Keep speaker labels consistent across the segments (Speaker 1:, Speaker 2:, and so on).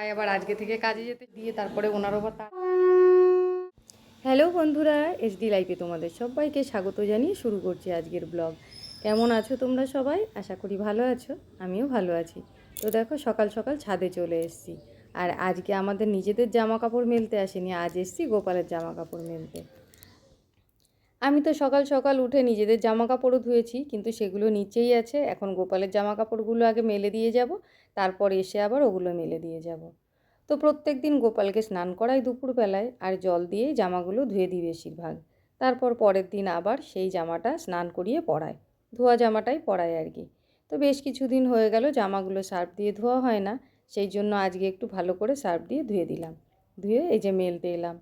Speaker 1: ভাই আবার আজকে থেকে কাজে যেতে দিয়ে তারপরে ওনার তার হ্যালো বন্ধুরা এসডি লাইফে তোমাদের সবাইকে স্বাগত জানিয়ে শুরু করছি আজকের ব্লগ। কেমন আছো তোমরা সবাই? আশা করি ভালো আছো, আমিও ভালো আছি। তো দেখো, সকাল সকাল ছাদে চলে এসেছি। আর আজকে আমাদের নিজেদের জামা কাপড় মেলতে আসেনি, আজ এসেছি গোপালের জামা কাপড় মেলতে। আমি তো সকাল সকাল উঠে নিজেদের জামা কাপড়ও ধুয়েছি, কিন্তু সেগুলো নিচেই আছে। এখন গোপালের জামা কাপড়গুলো আগে মেলে দিয়ে যাব, তারপর এসে আবার ওগুলো মেলে দিয়ে যাব। তো প্রত্যেক দিন গোপালকে স্নান করাই দুপুরবেলায় আর জল দিয়েই জামাগুলো ধুয়ে দিই বেশিরভাগ। তারপর পরের দিন আবার সেই জামাটা স্নান করিয়ে পরায় ধোয়া জামাটাই পরায় আর কি। তো বেশ কিছুদিন হয়ে গেল জামাগুলো সার্ফ দিয়ে ধোয়া হয় না, সেই জন্য আজকে একটু ভালো করে সার্ফ দিয়ে ধুয়ে দিলাম। ধুয়ে এই যে মেলতে এলাম।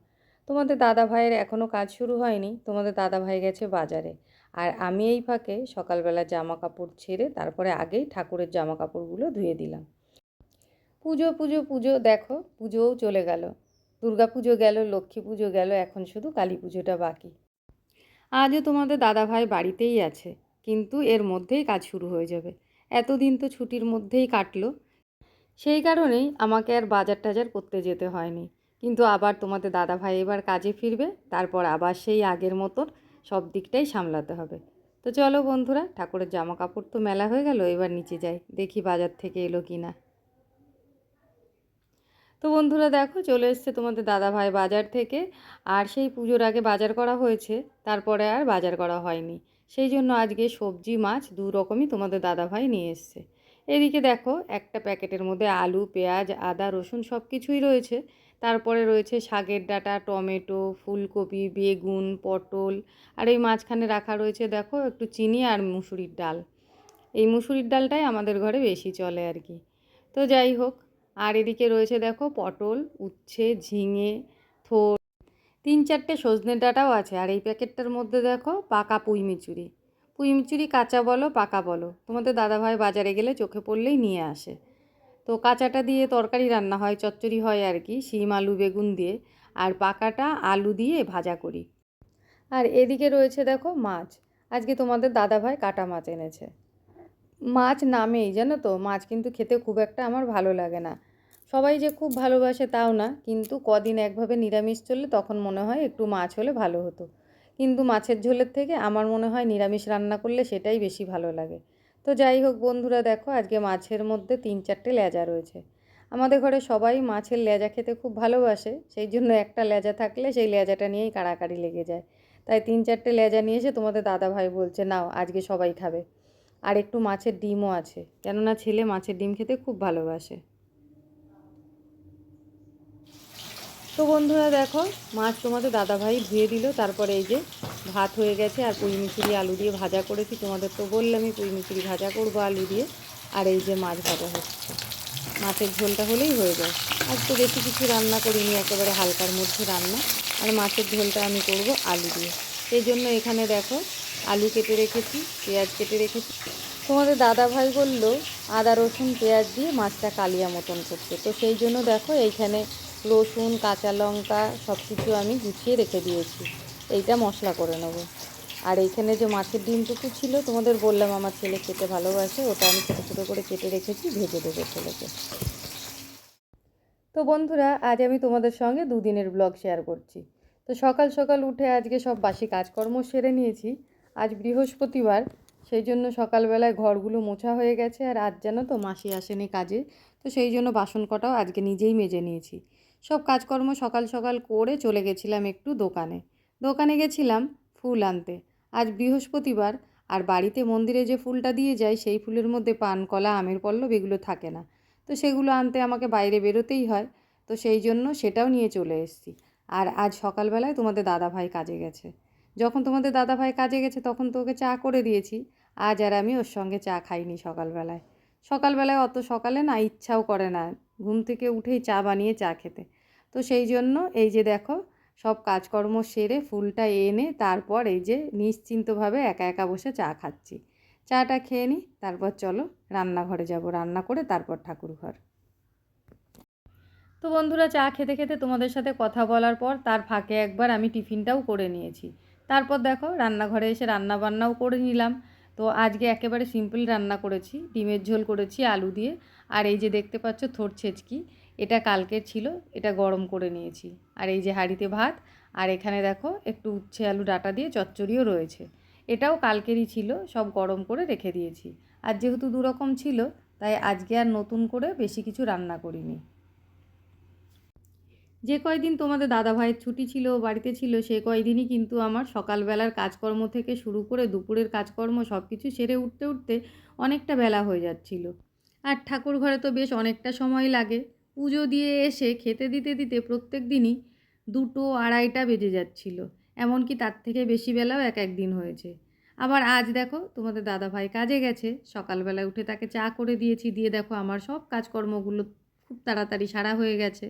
Speaker 1: তোমাদের দাদা ভাইয়ের এখনও কাজ শুরু হয়নি, তোমাদের দাদা ভাই গেছে বাজারে। আর আমি এই ফাঁকে সকালবেলা জামা কাপড় ছেড়ে তারপরে আগেই ঠাকুরের জামা কাপড়গুলো ধুয়ে দিলাম। পুজো পুজো পুজো, দেখো, পুজোও চলে গেল। দুর্গা পুজো গেল, লক্ষ্মী পুজো গেল, এখন শুধু কালী পুজোটা বাকি। আজও তোমাদের দাদাভাই বাড়িতেই আছে, কিন্তু এর মধ্যেই কাজ শুরু হয়ে যাবে। এতদিন তো ছুটির মধ্যেই কাটলো। সেই কারণেই আমাকে আর বাজার টাজার করতে যেতে হয়নি। কিন্তু আবার তোমাদের দাদাভাই এবার কাজে ফিরবে, তারপর আবার সেই আগের মতন সব দিকটাই সামলাতে হবে। তো চলো বন্ধুরা, ঠাকুরের জামা কাপড় তো মেলা হয়ে গেল, এবার নিচে যাই, দেখি বাজার থেকে এলো কি না তো বন্ধুরা দেখো, চলে এসছে তোমাদের দাদা ভাই বাজার থেকে। আর সেই পুজোর আগে বাজার করা হয়েছে, তারপরে আর বাজার করা হয়নি। সেই জন্য আজকে সবজি, মাছ দু রকমই তোমাদের দাদা ভাই নিয়ে এসছে। এদিকে দেখো, একটা প্যাকেটের মধ্যে আলু, পেঁয়াজ, আদা, রসুন সব কিছুই রয়েছে। তারপরে রয়েছে শাকের ডাঁটা, টমেটো, ফুলকপি, বেগুন, পটল। আর এই মাঝখানে রাখা রয়েছে দেখো, একটু চিনি আর মুসুরির ডাল। এই মুসুরির ডালটাই আমাদের ঘরে বেশি চলে আর কি। তো যাই হোক আর এদিকে রয়েছে দেখো পটল, উচ্ছে, ঝিঙে, থোর, তিন চারটে সজনে ডাঁটাও আছে। আর এই প্যাকেটটার মধ্যে দেখো পাকা পুঁই মিচুরি পুঁই মিচুরি কাঁচা বলো, পাকা বলো। তোমাদের দাদাভাই বাজারে গেলে চোখে পড়লেই নিয়ে আসে। তো কাঁচাটা দিয়ে তরকারি রান্না হয়, চচ্চড়ি হয় আর কি, শিম, আলু, বেগুন দিয়ে। আর পাকাটা আলু দিয়ে ভাজা করি। আর এদিকে রয়েছে দেখো মাছ। আজকে তোমাদের দাদাভাই কাটা মাছ এনেছে। মাছ নামেই, জানো তো? মাছ কিন্তু খেতে খুব একটা আমার ভালো লাগে না। সবাই যে খুব ভালোবাসে তাও না, কিন্তু কদিন একভাবে নিরামিষ চললে তখন মনে হয় একটু মাছ হলে ভালো হতো। কিন্তু মাছের ঝোলের থেকে আমার মনে হয় নিরামিষ রান্না করলে সেটাই বেশি ভালো লাগে। তো যাই হোক বন্ধুরা দেখো, আজকে মাছের মধ্যে তিন চারটে লেজা রয়েছে। আমাদের ঘরে সবাই মাছের লেজা খেতে খুব ভালোবাসে, সেই জন্য একটা লেজা থাকলে সেই লেজাটা নিয়েই কাড়াকাড়ি লেগে যায়। তাই তিন চারটে লেজা নিয়ে এসে তোমাদের দাদা ভাই বলছে, নাও, আজকে সবাই খাবে। আর একটু মাছের ডিমও আছে, কেননা ছেলে মাছের ডিম খেতে খুব ভালোবাসে। তো বন্ধুরা দেখো, মাছ তোমাদের দাদাভাই ধুয়ে দিল, তারপরে এই যে ভাত হয়ে গেছে আর পুঁই মিচুরি আলু দিয়ে ভাজা করেছি। তোমাদের তো বললামই পুঁই মিচুরি ভাজা করব আলু দিয়ে। আর এই যে মাছ ভাজা হচ্ছে। মাছের ঝোলটা হলেই হয়ে যায়। আজ তো বেশি কিছু রান্না করিনি, একেবারে হালকার মধ্যে রান্না। আর মাছের ঝোলটা আমি করব আলু দিয়ে। সেই জন্য এখানে দেখো, আলু কেটে রেখেছি, পেঁয়াজ কেটে রেখেছি। তোমাদের দাদা ভাই বলল, আদা রসুন, পেঁয়াজ দিয়ে মাছটা কালিয়া মতন করতে। তো সেই জন্য দেখো, এইখানে রসুন, কাঁচা লঙ্কা সব কিছু আমি গুছিয়ে রেখে দিয়েছি। এইটা মশলা করে নেব। আর এইখানে যে মাছের ডিমটুকু ছিল, তোমাদের বললাম আমার ছেলে খেতে ভালোবাসে, ওটা আমি ছোটো ছোটো করে কেটে রেখেছি, ভেজে দেবো ছেলেকে। তো বন্ধুরা, আজ আমি তোমাদের সঙ্গে দুদিনের ব্লগ শেয়ার করছি। তো সকাল সকাল উঠে আজকে সব বাসি কাজকর্ম সেরে নিয়েছি। আজ বৃহস্পতিবার, সেই জন্য সকালবেলায় ঘরগুলো মোছা হয়ে গেছে, আর আজ জানো তো মাসি আসেনি কাজে, তো সেই জন্য বাসন কটাও আজকে নিজেই মেজে নিয়েছি। সব কাজকর্ম সকাল সকাল করে চলে গেছিলাম একটু দোকানে। দোকানে গেছিলাম ফুল আনতে। আজ বৃহস্পতিবার আর বাড়িতে মন্দিরে যে ফুলটা দিয়ে যায় সেই ফুলের মধ্যে পান, কলা, আমের পল্লব এগুলো থাকে না। তো সেগুলো আনতে আমাকে বাইরে বেরোতেই হয়। তো সেই জন্য সেটাও নিয়ে চলে এসেছি। আর আজ সকালবেলায় তোমাদের দাদা ভাই কাজে গেছে। যখন তোমাদের দাদা ভাই কাজে গেছে তখন তো ওকে চা করে দিয়েছি। আজ আর আমি ওর সঙ্গে চা খাইনি সকালবেলায়। সকালবেলায় অত সকালে না ইচ্ছাও করে না ঘুম থেকে উঠেই চা বানিয়ে চা খেতে। তো সেই জন্য এই যে দেখো, সব কাজকর্ম সেরে ফুলটা এনে তারপর এই যে নিশ্চিন্তভাবে একা একা বসে চা খাচ্ছি। চাটা খেয়ে নিই, তারপর চলো রান্নাঘরে যাব। রান্না করে তারপর ঠাকুর ঘর তো বন্ধুরা, চা খেতে খেতে তোমাদের সাথে কথা বলার পর তার ফাঁকে একবার আমি টিফিনটাও করে নিয়েছি। তারপর দেখো, রান্নাঘরে এসে রান্না বান্নাও করে নিলাম। তো আজকে একেবারে সিম্পল রান্না করেছি, ডিমের ঝোল করেছি, আলু দিয়ে। আর এই যে দেখতে পাচ্ছ থোর ছেচকি, এটা কালকের ছিল, এটা গরম করে নিয়েছি। আর এই যে হাঁড়িতে ভাত, আর এখানে দেখো একটু উচ্ছে আলু ডাটা দিয়ে চচ্চড়িও রয়েছে। এটাও কালকেরই ছিল, সব গরম করে রেখে দিয়েছি। আর যেহেতু দুরকম ছিল, তাই আজকে আর নতুন করে বেশি কিছু রান্না করিনি। যে কয়দিন তোমাদের দাদা ভাইয়ের ছুটি ছিল, বাড়িতে ছিল, সে কয়দিনই কিন্তু আমার সকালবেলার কাজকর্ম থেকে শুরু করে দুপুরের কাজকর্ম সব কিছু সেরে উঠতে উঠতে অনেকটা বেলা হয়ে যাচ্ছিল। আর ঠাকুর ঘরে তো বেশ অনেকটা সময় লাগে। পুজো দিয়ে এসে খেতে দিতে দিতে প্রত্যেক দিনই দুটো আড়াইটা বেজে যাচ্ছিল। এমনকি তার থেকে বেশি বেলাও এক এক দিন হয়েছে। আবার আজ দেখো তোমাদের দাদা ভাই কাজে গেছে। সকালবেলা উঠে তাকে চা করে দিয়েছি। দিয়ে দেখো আমার সব কাজকর্মগুলো খুব তাড়াতাড়ি সারা হয়ে গেছে।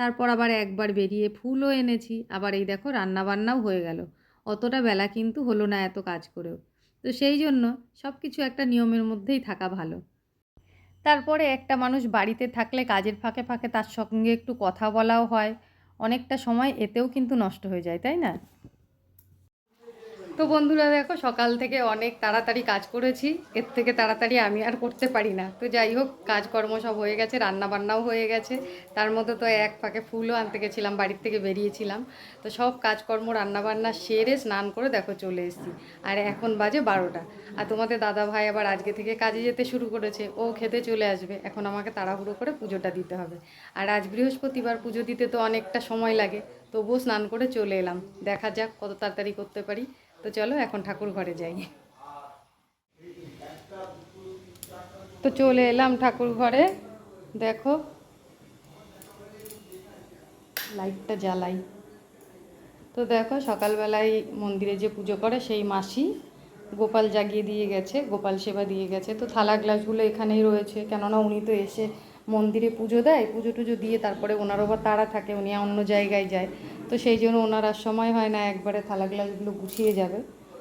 Speaker 1: তারপর আবার একবার বেরিয়ে ফুলও এনেছি। আবার এই দেখো রান্নাবান্নাও হয়ে গেল। অতটা বেলা কিন্তু হলো না এত কাজ করেও। তো সেই জন্য সব কিছু একটা নিয়মের মধ্যেই থাকা ভালো। তারপরে একটা মানুষ বাড়িতে থাকলে কাজের ফাঁকে ফাঁকে তার সঙ্গে একটু কথা বলাও হয়। অনেকটা সময় এতেও কিন্তু নষ্ট হয়ে যায়, তাই না? তো বন্ধুরা দেখো, সকাল থেকে অনেক তাড়াতাড়ি কাজ করেছি। এর থেকে তাড়াতাড়ি আমি আর করতে পারি না। তো যাই হোক, কাজকর্ম সব হয়ে গেছে রান্না বান্নাও হয়ে গেছে। তার মধ্যে তো এক ফাঁকে ফুলও আনতে গেছিলাম, বাড়ির থেকে বেরিয়েছিলাম। তো সব কাজকর্ম রান্না বান্না সেরে স্নান করে দেখো চলে এসেছি। আর এখন বাজে বারোটা। আর তোমাদের দাদা ভাই আবার আজকে থেকে কাজে যেতে শুরু করেছে। ও খেতে চলে আসবে। এখন আমাকে তাড়াহুড়ো করে পুজোটা দিতে হবে। আর আজ বৃহস্পতিবার পুজো দিতে তো অনেকটা সময় লাগে। তবুও স্নান করে চলে এলাম। দেখা যাক কত তাড়াতাড়ি করতে পারি। তো চলো এখন ঠাকুর ঘরে যাই। তো চলে এলাম ঠাকুর ঘরে। দেখো। লাইটটা জ্বালাই। তো দেখো, সকালবেলায় মন্দিরে যে পুজো করে সেই মাসি গোপাল জাগিয়ে দিয়ে গেছে, গোপাল সেবা দিয়ে গেছে। তো থালা গ্লাসগুলো এখানেই রয়েছে। কেননা উনি তো এসে মন্দিরে পুজো দেয়, পুজো টুজো দিয়ে তারপরে ওনার আবার তাড়া থাকে, উনি অন্য জায়গায় যায়। তো সেই জন্য ওনার আর সময় হয় না, একবারে থালা গ্লাসগুলো গুছিয়ে যাবে।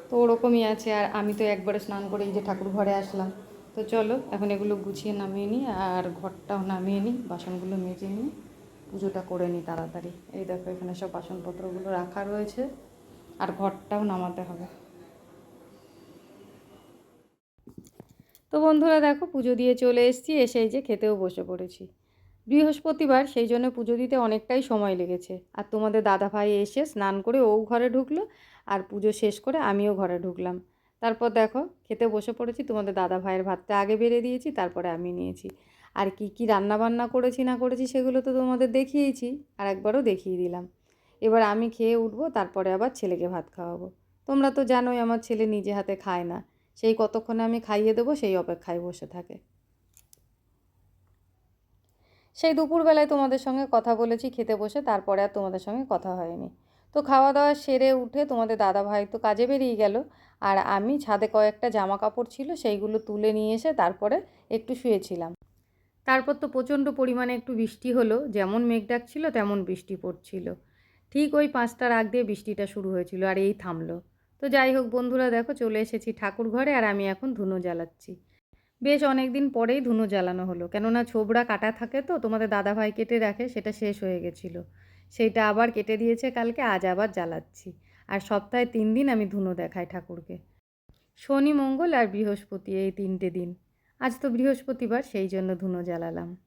Speaker 1: তো ওরকমই আছে, আর আমি তো একবারে স্নান করে এই যে ঠাকুর ঘরে আসলাম। তো চলো, এখন এগুলো গুছিয়ে নামিয়ে নিই, আর ঘরটাও নামিয়ে নিই, বাসনগুলো মেজে নিই, পুজোটা করে নিই তাড়াতাড়ি। এই দেখো, এখানে সব বাসনপত্রগুলো রাখা রয়েছে, আর ঘরটাও নামাতে হবে। তো বন্ধুরা দেখো, পুজো দিয়ে চলে এসেছি, এসে এই যে খেতেও বসে পড়েছি। বৃহস্পতিবার সেই জন্য পুজো দিতে অনেকটাই সময় লেগেছে। আর তোমাদের দাদা ভাই এসে স্নান করে ও ঘরে ঢুকলো আর পুজো শেষ করে আমিও ঘরে ঢুকলাম। তারপর দেখো খেতে বসে পড়েছি, তোমাদের দাদা ভাইয়ের ভাতটা আগে বেড়ে দিয়েছি, তারপরে আমি নিয়েছি। আর কি কি রান্না বান্না করেছি না করেছি সেগুলো তো তোমাদের দেখিয়েছি, আর একবারও দেখিয়ে দিলাম। এবার আমি খেয়ে উঠবো, তারপরে আবার ছেলেকে ভাত খাওয়াবো। তোমরা তো জানোই আমার ছেলে নিজে হাতে খায় না। সেই কতক্ষণে আমি খাইয়ে দেবো সেই অপেক্ষায় বসে থাকে। সেই দুপুরবেলায় তোমাদের সঙ্গে কথা বলেছি, খেতে বসে তারপরে আর তোমাদের সঙ্গে কথা হয়নি। তো খাওয়া দাওয়া সেরে উঠে তোমাদের দাদা ভাই তো কাজে বেরিয়ে গেল। আর আমি ছাদে কয়েকটা জামা কাপড় ছিল সেইগুলো তুলে নিয়ে এসে তারপরে একটু শুয়েছিলাম। তারপর তো প্রচণ্ড পরিমাণে একটু বৃষ্টি হলো, যেমন মেঘ ডাকছিল তেমন বৃষ্টি পড়ছিল। ঠিক ওই পাঁচটার আগ দিয়ে বৃষ্টিটা শুরু হয়েছিল আর এই থামলো। তো যাই হোক বন্ধুরা দেখো চলে এসেছি ঠাকুর ঘরে আর আমি এখন ধুনো জ্বালাচ্ছি। বেশ অনেক দিন পরেই ধুনো জ্বালানো হলো। কেননা ছোবড়া কাটা থাকে তো, তোমাদের দাদাভাই কেটে রাখে, সেটা শেষ হয়ে গেছিল। সেইটা আবার কেটে দিয়েছে কালকে, আজ আবার জ্বালাচ্ছি। আর সপ্তাহে তিন দিন আমি ধুনো দেখাই ঠাকুরকে। শনি, মঙ্গল আর বৃহস্পতি এই তিনটে দিন। আজ তো বৃহস্পতিবার, সেই জন্য ধুনো জ্বালালাম।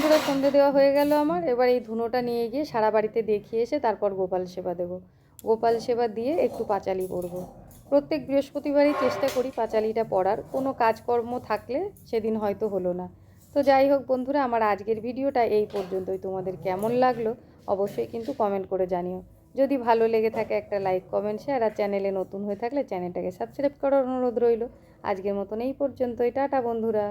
Speaker 1: বন্ধুরা সন্ধে দেওয়া হয়ে গেল আমার। এবার এই ধুনোটা নিয়ে গিয়ে সারা বাড়িতে দেখিয়ে এসে তারপর গোপাল সেবা দেবো। গোপাল সেবা দিয়ে একটু পাঁচালি পড়ব প্রত্যেক বৃহস্পতিবারই চেষ্টা করি পাঁচালিটা পড়ার কোনো কাজকর্ম থাকলে সেদিন হয়তো হলো না। তো যাই হোক বন্ধুরা, আমার আজকের ভিডিওটা এই পর্যন্তই। তোমাদের কেমন লাগল অবশ্যই কিন্তু কমেন্ট করে জানিও। যদি ভালো লেগে থাকে একটা লাইক কমেন্ট শেয়ার আর চ্যানেলে নতুন হয়ে থাকলে চ্যানেলটাকে সাবস্ক্রাইব করার অনুরোধ রইল। আজকের মতন এই পর্যন্তই। টাটা বন্ধুরা।